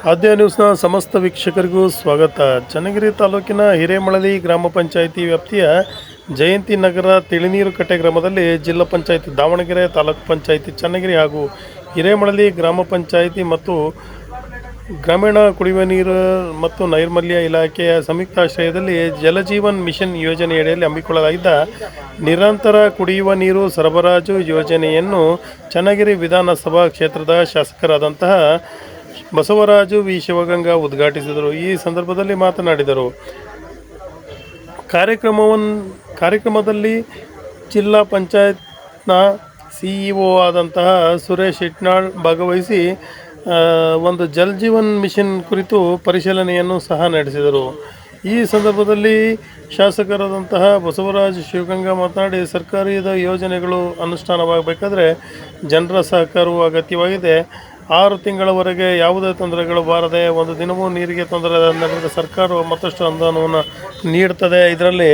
ಆದ್ಯ ನ್ಯೂಸ್ನ ಸಮಸ್ತ ವೀಕ್ಷಕರಿಗೂ ಸ್ವಾಗತ. ಚನ್ನಗಿರಿ ತಾಲೂಕಿನ ಹಿರೇಮಳಲಿ ಗ್ರಾಮ ಪಂಚಾಯಿತಿ ವ್ಯಾಪ್ತಿಯ ಜಯಂತಿ ನಗರ ತಿಳಿನೀರು ಕಟ್ಟೆ ಗ್ರಾಮದಲ್ಲಿ ಜಿಲ್ಲಾ ಪಂಚಾಯಿತಿ ದಾವಣಗೆರೆ ತಾಲೂಕು ಪಂಚಾಯಿತಿ ಚನ್ನಗಿರಿ ಹಾಗೂ ಹಿರೇಮಳಲಿ ಗ್ರಾಮ ಪಂಚಾಯಿತಿ ಮತ್ತು ಗ್ರಾಮೀಣ ಕುಡಿಯುವ ನೀರು ಮತ್ತು ನೈರ್ಮಲ್ಯ ಇಲಾಖೆಯ ಸಂಯುಕ್ತಾಶ್ರಯದಲ್ಲಿ ಜಲಜೀವನ್ ಮಿಷನ್ ಯೋಜನೆಯಡಿಯಲ್ಲಿ ಹಮ್ಮಿಕೊಳ್ಳಲಾಗಿದ್ದ ನಿರಂತರ ಕುಡಿಯುವ ನೀರು ಸರಬರಾಜು ಯೋಜನೆಯನ್ನು ಚನ್ನಗಿರಿ ವಿಧಾನಸಭಾ ಕ್ಷೇತ್ರದ ಶಾಸಕರಾದಂತಹ ಬಸವರಾಜು ವಿ. ಶಿವಗಂಗಾ ಉದ್ಘಾಟಿಸಿದರು. ಈ ಸಂದರ್ಭದಲ್ಲಿ ಮಾತನಾಡಿದರು. ಕಾರ್ಯಕ್ರಮವನ್ನು ಕಾರ್ಯಕ್ರಮದಲ್ಲಿ ಜಿಲ್ಲಾ ಪಂಚಾಯತ್ನ ಸಿಇಒ ಆದಂತಹ ಸುರೇಶ್ ಇಟ್ನಾಳ್ ಭಾಗವಹಿಸಿ ಒಂದು ಜಲ್ ಜೀವನ್ ಮಿಷನ್ ಕುರಿತು ಪರಿಶೀಲನೆಯನ್ನು ಸಹ ನಡೆಸಿದರು. ಈ ಸಂದರ್ಭದಲ್ಲಿ ಶಾಸಕರಾದಂತಹ ಬಸವರಾಜ ಶಿವಗಂಗಾ ಮಾತನಾಡಿ, ಸರ್ಕಾರದ ಯೋಜನೆಗಳು ಅನುಷ್ಠಾನವಾಗಬೇಕಾದ್ರೆ ಜನರ ಸಹಕಾರವು ಅಗತ್ಯವಾಗಿದೆ. ಆರು ತಿಂಗಳವರೆಗೆ ಯಾವುದೇ ತೊಂದರೆಗಳು ಬಾರದೆ ಒಂದು ದಿನವೂ ನೀರಿಗೆ ತೊಂದರೆ ನಡೆದ ಸರ್ಕಾರವು ಮತ್ತಷ್ಟು ಅನುದಾನವನ್ನು ನೀಡುತ್ತದೆ ಇದರಲ್ಲಿ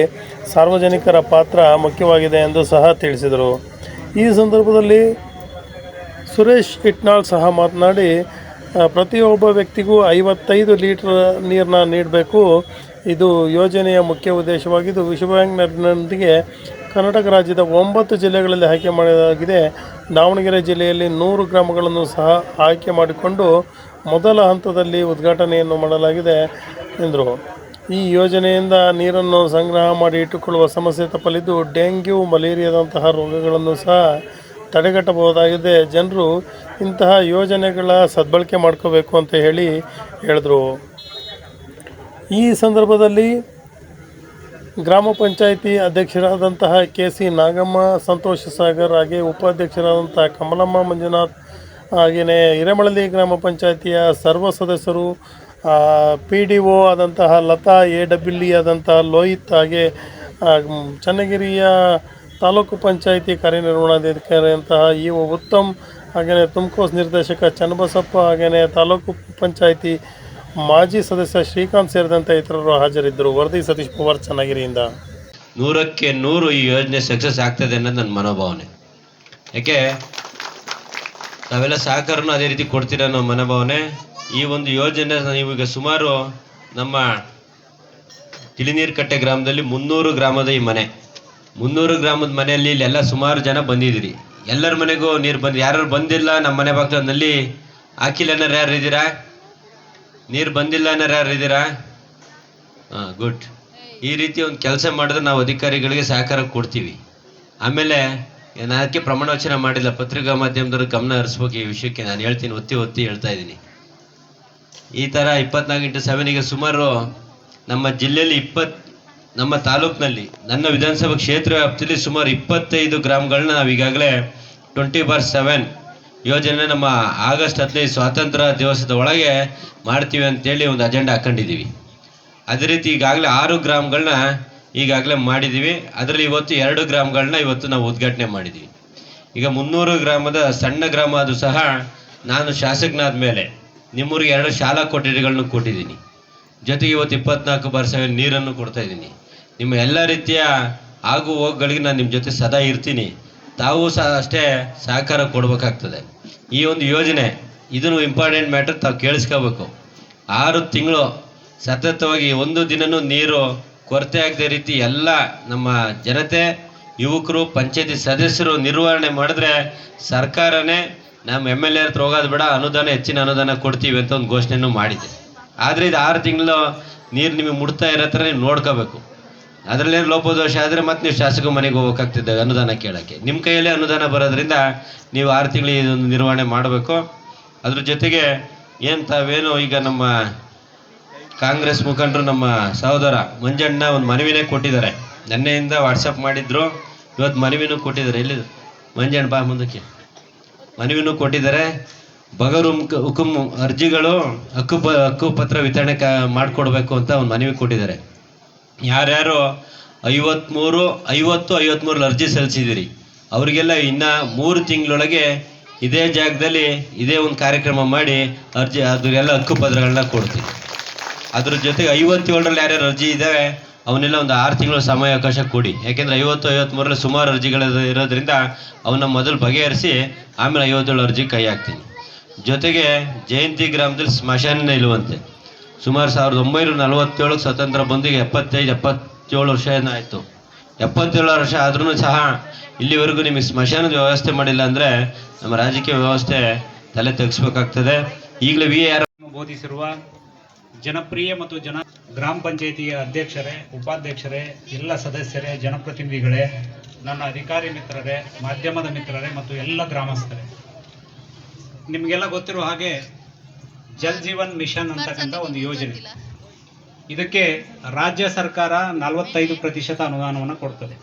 ಸಾರ್ವಜನಿಕರ ಪಾತ್ರ ಮುಖ್ಯವಾಗಿದೆ ಎಂದು ಸಹ ತಿಳಿಸಿದರು. ಈ ಸಂದರ್ಭದಲ್ಲಿ ಸುರೇಶ್ ಇಟ್ನಾಳ್ ಸಹ ಮಾತನಾಡಿ ಪ್ರತಿಯೊಬ್ಬ ವ್ಯಕ್ತಿಗೂ ಐವತ್ತೈದು ಲೀಟರ್ ನೀರನ್ನ ನೀಡಬೇಕು. ಇದು ಯೋಜನೆಯ ಮುಖ್ಯ ಉದ್ದೇಶವಾಗಿದ್ದು, ವಿಶ್ವ ಬ್ಯಾಂಕ್ನೊಂದಿಗೆ ಕರ್ನಾಟಕ ರಾಜ್ಯದ ಒಂಬತ್ತು ಜಿಲ್ಲೆಗಳಲ್ಲಿ ಆಯ್ಕೆ ಮಾಡಲಾಗಿದೆ. ದಾವಣಗೆರೆ ಜಿಲ್ಲೆಯಲ್ಲಿ ನೂರು ಗ್ರಾಮಗಳನ್ನು ಸಹ ಆಯ್ಕೆ ಮಾಡಿಕೊಂಡು ಮೊದಲ ಹಂತದಲ್ಲಿ ಉದ್ಘಾಟನೆಯನ್ನು ಮಾಡಲಾಗಿದೆ ಎಂದರು. ಈ ಯೋಜನೆಯಿಂದ ನೀರನ್ನು ಸಂಗ್ರಹ ಮಾಡಿ ಇಟ್ಟುಕೊಳ್ಳುವ ಸಮಸ್ಯೆ ತಪ್ಪಲಿದ್ದು ಡೆಂಗ್ಯೂ, ಮಲೇರಿಯಾದಂತಹ ರೋಗಗಳನ್ನು ಸಹ ತಡೆಗಟ್ಟಬಹುದಾಗಿದೆ. ಜನರು ಇಂತಹ ಯೋಜನೆಗಳ ಸದ್ಬಳಕೆ ಮಾಡ್ಕೋಬೇಕು ಅಂತ ಹೇಳಿ ಹೇಳಿದ್ರು. ಈ ಸಂದರ್ಭದಲ್ಲಿ ಗ್ರಾಮ ಪಂಚಾಯಿತಿ ಅಧ್ಯಕ್ಷರಾದಂತಹ ಕೆ ಸಿ ನಾಗಮ್ಮ, ಸಂತೋಷ ಸಾಗರ್ ಹಾಗೆ ಉಪಾಧ್ಯಕ್ಷರಾದಂತಹ ಕಮಲಮ್ಮ ಮಂಜುನಾಥ್ ಹಾಗೆಯೇ ಹಿರೇಮಳಲಿ ಗ್ರಾಮ ಪಂಚಾಯಿತಿಯ ಸರ್ವ ಸದಸ್ಯರು ಪಿ ಡಿ ಒ ಆದಂತಹ ಲತಾ, ಎ ಡಬ್ಲ್ಯೂ ಆದಂತಹ ಲೋಹಿತ್ ಹಾಗೆ ಚನ್ನಗಿರಿಯ ತಾಲೂಕು ಪಂಚಾಯಿತಿ ಕಾರ್ಯನಿರ್ವಹಣಾಧಿಕಾರಿ ಅಂತಹ ಇ ಒ ಉತ್ತಮ್ ಹಾಗೆಯೇ ತುಮಕೋಸ್ ನಿರ್ದೇಶಕ ಚನ್ನಬಸಪ್ಪ ಹಾಗೆಯೇ ತಾಲೂಕು ಪಂಚಾಯಿತಿ ಮಾಜಿ ಸದಸ್ಯ ಶ್ರೀಕಾಂತ್ ಸೇರಿದಂತೆ ಇತರರು ಹಾಜರಿದ್ದರು. ವರದಿ ಸತೀಶ್ ಪವಾರ್ ಚನ್ನಗಿರಿಯಿಂದ. ನೂರಕ್ಕೆ ನೂರು ಈ ಯೋಜನೆ ಸಕ್ಸಸ್ ಆಗ್ತದೆ ಅನ್ನೋದು ನನ್ನ ಮನೋಭಾವನೆ. ಯಾಕೆ? ನಾವೆಲ್ಲ ಸಹಕಾರನೂ ಅದೇ ರೀತಿ ಕೊಡ್ತೀರ ಅನ್ನೋ ಮನೋಭಾವನೆ. ಈ ಒಂದು ಯೋಜನೆ ಇವಾಗ ಸುಮಾರು ನಮ್ಮ ತಿಳಿನೀರು ಕಟ್ಟೆ ಗ್ರಾಮದಲ್ಲಿ ಮುನ್ನೂರು ಗ್ರಾಮದ ಈ ಮನೆ. ಮುನ್ನೂರು ಗ್ರಾಮದ ಮನೆಯಲ್ಲಿ ಇಲ್ಲೆಲ್ಲ ಸುಮಾರು ಜನ ಬಂದಿದ್ದೀರಿ. ಎಲ್ಲರ ಮನೆಗೂ ನೀರು ಬಂದು ಯಾರು ಬಂದಿಲ್ಲ, ನಮ್ಮ ಮನೆ ಬಾಗ್ಲಲ್ಲಿ ಹಾಕಿಲ್ಲ ಅನ್ನೋರು ಯಾರು ಇದ್ದೀರಾ? ನೀರು ಬಂದಿಲ್ಲ ಅನ್ನೋರು ಯಾರು ಇದ್ದೀರಾ? ಹಾಂ ಗುಡ್ ಈ ರೀತಿ ಒಂದು ಕೆಲಸ ಮಾಡಿದ್ರೆ ನಾವು ಅಧಿಕಾರಿಗಳಿಗೆ ಸಹಕಾರ ಕೊಡ್ತೀವಿ. ಆಮೇಲೆ ನಾನು ಅದಕ್ಕೆ ಪ್ರಮಾಣ ವಚನ ಮಾಡಿಲ್ಲ, ಪತ್ರಿಕಾ ಮಾಧ್ಯಮದವ್ರು ಗಮನ ಹರಿಸ್ಬೇಕು ಈ ವಿಷಯಕ್ಕೆ. ನಾನು ಹೇಳ್ತೀನಿ, ಒತ್ತಿ ಒತ್ತಿ ಹೇಳ್ತಾ ಇದ್ದೀನಿ. ಈ ಥರ ಇಪ್ಪತ್ನಾಲ್ಕು ಇಂಟು ಸೆವೆನಿಗೆ ಸುಮಾರು ನಮ್ಮ ಜಿಲ್ಲೆಯಲ್ಲಿ ಇಪ್ಪತ್, ನಮ್ಮ ತಾಲೂಕಿನಲ್ಲಿ, ನನ್ನ ವಿಧಾನಸಭಾ ಕ್ಷೇತ್ರ ವ್ಯಾಪ್ತಿಯಲ್ಲಿ ಸುಮಾರು ಇಪ್ಪತ್ತೈದು ಗ್ರಾಮಗಳನ್ನ ನಾವು ಈಗಾಗಲೇ ಟ್ವೆಂಟಿ ಬಾರ್ ಸೆವೆನ್ ಯೋಜನೆ ನಮ್ಮ ಆಗಸ್ಟ್ ಹದಿನೈದು ಸ್ವಾತಂತ್ರ್ಯ ದಿವಸದ ಒಳಗೆ ಮಾಡ್ತೀವಿ ಅಂತೇಳಿ ಒಂದು ಅಜೆಂಡಾ ಹಾಕೊಂಡಿದ್ದೀವಿ. ಅದೇ ರೀತಿ ಈಗಾಗಲೇ ಆರು ಗ್ರಾಮಗಳನ್ನ ಈಗಾಗಲೇ ಮಾಡಿದ್ದೀವಿ. ಅದರಲ್ಲಿ ಇವತ್ತು ಎರಡು ಗ್ರಾಮಗಳನ್ನ ಇವತ್ತು ನಾವು ಉದ್ಘಾಟನೆ ಮಾಡಿದ್ದೀವಿ. ಈಗ ಮುನ್ನೂರು ಗ್ರಾಮದ ಸಣ್ಣ ಗ್ರಾಮ ಅದು ಸಹ ನಾನು ಶಾಸಕನಾದ ಮೇಲೆ ನಿಮ್ಮೂರಿಗೆ ಎರಡು ಶಾಲಾ ಕೊಠಡಿಗಳನ್ನು ಕೊಟ್ಟಿದ್ದೀನಿ. ಜೊತೆಗೆ ಇವತ್ತು ಇಪ್ಪತ್ನಾಲ್ಕು ಪರ್ಸೆಂಟ್ ನೀರನ್ನು ಕೊಡ್ತಾ ಇದ್ದೀನಿ. ನಿಮ್ಮ ಎಲ್ಲ ರೀತಿಯ ಆಗು ಹೋಗುಗಳಿಗೆ ನಾನು ನಿಮ್ಮ ಜೊತೆ ಸದಾ ಇರ್ತೀನಿ. ತಾವು ಸಹ ಅಷ್ಟೇ ಸಹಕಾರ ಕೊಡಬೇಕಾಗ್ತದೆ. ಈ ಒಂದು ಯೋಜನೆ ಇದನ್ನು ಇಂಪಾರ್ಟೆಂಟ್ ಮ್ಯಾಟರ್ ತಾವು ಕೇಳಿಸ್ಕೋಬೇಕು. ಆರು ತಿಂಗಳು ಸತತವಾಗಿ ಒಂದು ದಿನನೂ ನೀರು ಕೊರತೆ ಆಗದೆ ರೀತಿ ಎಲ್ಲ ನಮ್ಮ ಜನತೆ, ಯುವಕರು, ಪಂಚಾಯತಿ ಸದಸ್ಯರು ನಿರ್ವಹಣೆ ಮಾಡಿದ್ರೆ ಸರ್ಕಾರನೇ ನಮ್ಮ ಎಂ ಎಲ್ ಎ ಹತ್ರ ಹೋಗೋದು ಬೇಡ, ಅನುದಾನ, ಹೆಚ್ಚಿನ ಅನುದಾನ ಕೊಡ್ತೀವಿ ಅಂತ ಒಂದು ಘೋಷಣೆಯನ್ನು ಮಾಡಿದೆ. ಆದರೆ ಇದು ಆರು ತಿಂಗಳು ನೀರು ನಿಮಗೆ ಮುಟ್ತಾ ಇರೋ ಹತ್ರ ನೀವು ನೋಡ್ಕೋಬೇಕು. ಅದರಲ್ಲೇ ಲೋಪದೋಷ ಆದರೆ ಮತ್ತೆ ನೀವು ಶಾಸಕ ಮನೆಗೆ ಹೋಗೋಕ್ಕಾಗ್ತಿದ್ದೆ ಅನುದಾನ ಕೇಳೋಕ್ಕೆ. ನಿಮ್ಮ ಕೈಯಲ್ಲೇ ಅನುದಾನ ಬರೋದ್ರಿಂದ ನೀವು ಆರು ತಿಂಗಳು ಇದೊಂದು ನಿರ್ವಹಣೆ ಮಾಡಬೇಕು. ಅದ್ರ ಜೊತೆಗೆ ಏನು ತಾವೇನು ಈಗ ನಮ್ಮ ಕಾಂಗ್ರೆಸ್ ಮುಖಂಡರು ನಮ್ಮ ಸಹೋದರ ಮಂಜಣ್ಣ ಒಂದು ಮನವಿನೇ ಕೊಟ್ಟಿದ್ದಾರೆ. ನಿನ್ನೆಯಿಂದ ವಾಟ್ಸಪ್ ಮಾಡಿದ್ರು. ಇವತ್ತು ಮನವಿನೂ ಕೊಟ್ಟಿದ್ದಾರೆ. ಎಲ್ಲಿದು? ಮಂಜಣ್ಣ, ಬಾ ಮುಂದಕ್ಕೆ. ಮನವಿನೂ ಕೊಟ್ಟಿದ್ದಾರೆ. ಬಗರು ಹುಕುಂ ಅರ್ಜಿಗಳು ಹಕ್ಕು ಪ, ಹಕ್ಕು ಪತ್ರ ವಿತರಣೆ ಕ, ಮಾಡಿಕೊಡ್ಬೇಕು ಅಂತ ಒಂದು ಮನವಿ ಕೊಟ್ಟಿದ್ದಾರೆ. ಯಾರ್ಯಾರು ಐವತ್ಮೂರು, ಐವತ್ತು ಐವತ್ಮೂರು ಅರ್ಜಿ ಸಲ್ಲಿಸಿದ್ದೀರಿ, ಅವರಿಗೆಲ್ಲ ಇನ್ನು ಮೂರು ತಿಂಗಳೊಳಗೆ ಇದೇ ಜಾಗದಲ್ಲಿ ಇದೇ ಒಂದು ಕಾರ್ಯಕ್ರಮ ಮಾಡಿ ಅರ್ಜಿ ಅದಕ್ಕೆಲ್ಲ ಹಕ್ಕು ಪತ್ರಗಳನ್ನ ಕೊಡ್ತೀವಿ. ಅದ್ರ ಜೊತೆಗೆ ಐವತ್ತೇಳರಲ್ಲಿ ಯಾರ್ಯಾರು ಅರ್ಜಿ ಇದ್ದಾವೆ ಅವನ್ನೆಲ್ಲ ಒಂದು ಆರು ತಿಂಗಳು ಸಮಯಾವಕಾಶ ಕೊಡಿ. ಯಾಕೆಂದರೆ ಐವತ್ತು, ಐವತ್ಮೂರರಲ್ಲಿ ಸುಮಾರು ಅರ್ಜಿಗಳು ಇರೋದ್ರಿಂದ ಅವನ್ನ ಮೊದಲು ಬಗೆಹರಿಸಿ ಆಮೇಲೆ ಐವತ್ತೇಳು ಅರ್ಜಿ ಕೈ ಹಾಕ್ತೀನಿ ಜೊತೆಗೆ ಜಯಂತಿ ಗ್ರಾಮದಲ್ಲಿ ಸ್ಮಶಾನ ಇಲ್ವಂತೆ ಸುಮಾರು ಸಾವಿರದ ಒಂಬೈನೂರ ನಲವತ್ತೇಳಕ್ಕೆ ಸ್ವತಂತ್ರ ಬಂದು ಎಪ್ಪತ್ತೈದು, ಎಪ್ಪತ್ತೇಳು ವರ್ಷ ಏನಾಯಿತು? ಎಪ್ಪತ್ತೇಳು ವರ್ಷ ಆದ್ರೂ ಸಹ ಇಲ್ಲಿವರೆಗೂ ನಿಮಗೆ ಸ್ಮಶಾನದ ವ್ಯವಸ್ಥೆ ಮಾಡಿಲ್ಲ ಅಂದರೆ ನಮ್ಮ ರಾಜಕೀಯ ವ್ಯವಸ್ಥೆ ತಲೆ ತೆಗೆಸ್ಬೇಕಾಗ್ತದೆ. ಈಗಲೇ ವಿ ಆರ್ ಬೋಧಿಸಿರುವ ಜನಪ್ರಿಯ ಮತ್ತು ಜನ ಗ್ರಾಮ ಪಂಚಾಯಿತಿಯ ಅಧ್ಯಕ್ಷರೇ, ಉಪಾಧ್ಯಕ್ಷರೇ, ಎಲ್ಲ ಸದಸ್ಯರೇ, ಜನಪ್ರತಿನಿಧಿಗಳೇ, ನನ್ನ ಅಧಿಕಾರಿ ಮಿತ್ರರೇ, ಮಾಧ್ಯಮದ ಮಿತ್ರರೇ ಮತ್ತು ಎಲ್ಲ ಗ್ರಾಮಸ್ಥರೇ, ನಿಮಗೆಲ್ಲ ಗೊತ್ತಿರುವ ಹಾಗೆ ಜಲ್ ಜೀವನ್ ಮಿಷನ್ ಅಂತಕ್ಕಂಥ ಒಂದು ಯೋಜನೆ. ಇದಕ್ಕೆ ರಾಜ್ಯ ಸರ್ಕಾರ ನಲವತ್ತೈದು ಪ್ರತಿಶತ ಅನುದಾನವನ್ನು ಕೊಡ್ತದೆ.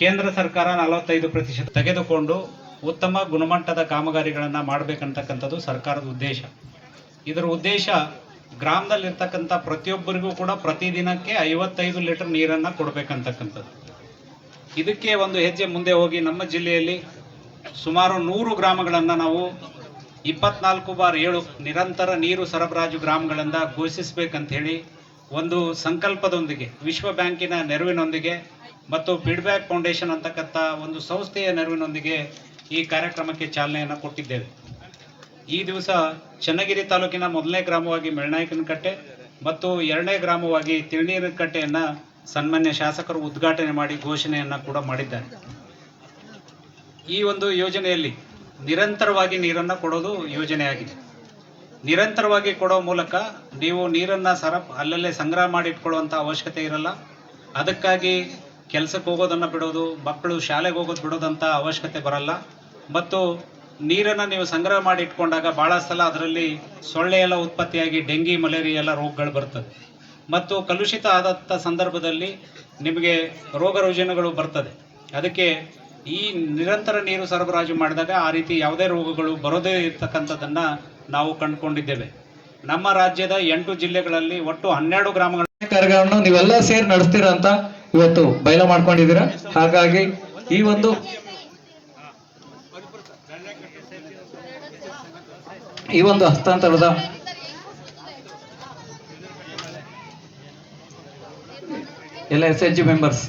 ಕೇಂದ್ರ ಸರ್ಕಾರ ನಲವತ್ತೈದು ಪ್ರತಿಶತ ತೆಗೆದುಕೊಂಡು ಉತ್ತಮ ಗುಣಮಟ್ಟದ ಕಾಮಗಾರಿಗಳನ್ನು ಮಾಡಬೇಕಂತಕ್ಕಂಥದ್ದು ಸರ್ಕಾರದ ಉದ್ದೇಶ. ಇದರ ಉದ್ದೇಶ ಗ್ರಾಮದಲ್ಲಿರ್ತಕ್ಕಂಥ ಪ್ರತಿಯೊಬ್ಬರಿಗೂ ಕೂಡ ಪ್ರತಿದಿನಕ್ಕೆ ಐವತ್ತೈದು ಲೀಟರ್ ನೀರನ್ನು ಕೊಡಬೇಕಂತಕ್ಕಂಥದ್ದು. ಇದಕ್ಕೆ ಒಂದು ಹೆಜ್ಜೆ ಮುಂದೆ ಹೋಗಿ ನಮ್ಮ ಜಿಲ್ಲೆಯಲ್ಲಿ ಸುಮಾರು ನೂರು ಗ್ರಾಮಗಳನ್ನು ನಾವು ಇಪ್ಪತ್ನಾಲ್ಕು ಬಾರ್ ಏಳು ನಿರಂತರ ನೀರು ಸರಬರಾಜು ಗ್ರಾಮಗಳಿಂದ ಘೋಷಿಸಬೇಕಂತ ಹೇಳಿ ಒಂದು ಸಂಕಲ್ಪದೊಂದಿಗೆ, ವಿಶ್ವ ಬ್ಯಾಂಕಿನ ನೆರವಿನೊಂದಿಗೆ ಮತ್ತು ಫೀಡ್ಬ್ಯಾಕ್ ಫೌಂಡೇಶನ್ ಅಂತಕ್ಕಂಥ ಒಂದು ಸಂಸ್ಥೆಯ ನೆರವಿನೊಂದಿಗೆ ಈ ಕಾರ್ಯಕ್ರಮಕ್ಕೆ ಚಾಲನೆಯನ್ನು ಕೊಟ್ಟಿದ್ದೇವೆ. ಈ ದಿವಸ ಚನ್ನಗಿರಿ ತಾಲೂಕಿನ ಮೊದಲನೇ ಗ್ರಾಮವಾಗಿ ಮೆಳನಾಯಕನಕಟ್ಟೆ ಮತ್ತು ಎರಡನೇ ಗ್ರಾಮವಾಗಿ ತಿರುನೀರಕಟ್ಟೆಯನ್ನು ಸನ್ಮಾನ್ಯ ಶಾಸಕರು ಉದ್ಘಾಟನೆ ಮಾಡಿ ಘೋಷಣೆಯನ್ನು ಕೂಡ ಮಾಡಿದ್ದಾರೆ. ಈ ಒಂದು ಯೋಜನೆಯಲ್ಲಿ ನಿರಂತರವಾಗಿ ನೀರನ್ನು ಕೊಡೋದು ಯೋಜನೆಯಾಗಿದೆ ನಿರಂತರವಾಗಿ ಕೊಡೋ ಮೂಲಕ ನೀವು ನೀರನ್ನು ಸರ ಅಲ್ಲಲ್ಲೇ ಸಂಗ್ರಹ ಮಾಡಿ ಇಟ್ಕೊಳ್ಳುವಂಥ ಅವಶ್ಯಕತೆ ಇರಲ್ಲ. ಅದಕ್ಕಾಗಿ ಕೆಲಸಕ್ಕೆ ಹೋಗೋದನ್ನು ಬಿಡೋದು ಮಕ್ಕಳು ಶಾಲೆಗೆ ಹೋಗೋದು ಬಿಡೋದಂಥ ಅವಶ್ಯಕತೆ ಬರಲ್ಲ. ಮತ್ತು ನೀರನ್ನು ನೀವು ಸಂಗ್ರಹ ಮಾಡಿ ಇಟ್ಕೊಂಡಾಗ ಭಾಳ ಸಲ ಅದರಲ್ಲಿ ಸೊಳ್ಳೆ ಎಲ್ಲ ಉತ್ಪತ್ತಿಯಾಗಿ ಡೆಂಗಿ, ಮಲೇರಿಯಾ ಎಲ್ಲ ರೋಗಗಳು ಬರ್ತದೆ. ಮತ್ತು ಕಲುಷಿತ ಆದಂಥ ಸಂದರ್ಭದಲ್ಲಿ ನಿಮಗೆ ರೋಗ ರುಜಿನಗಳು ಬರ್ತದೆ. ಅದಕ್ಕೆ ಈ ನಿರಂತರ ನೀರು ಸರಬರಾಜು ಮಾಡಿದಾಗ ಆ ರೀತಿ ಯಾವುದೇ ರೋಗಗಳು ಬರೋದೇ ಇರ್ತಕ್ಕಂಥದ್ದನ್ನು ನಾವು ಕಂಡುಕೊಂಡಿದ್ದೇವೆ. ನಮ್ಮ ರಾಜ್ಯದ ಎಂಟು ಜಿಲ್ಲೆಗಳಲ್ಲಿ ಒಟ್ಟು ಹನ್ನೆರಡು ಗ್ರಾಮಗಳ ಕಾರ್ಯಗಳನ್ನು ನೀವೆಲ್ಲ ಸೇರಿ ನಡೆಸ್ತೀರಾ ಅಂತ ಇವತ್ತು ಬಯಲು ಮಾಡ್ಕೊಂಡಿದ್ದೀರಾ? ಹಾಗಾಗಿ ಈ ಒಂದು ಈ ಒಂದು ಹಸ್ತಾಂತರದ ಎಲ್ಲ ಎಸ್ ಎಚ್ ಜಿ ಮೆಂಬರ್ಸ್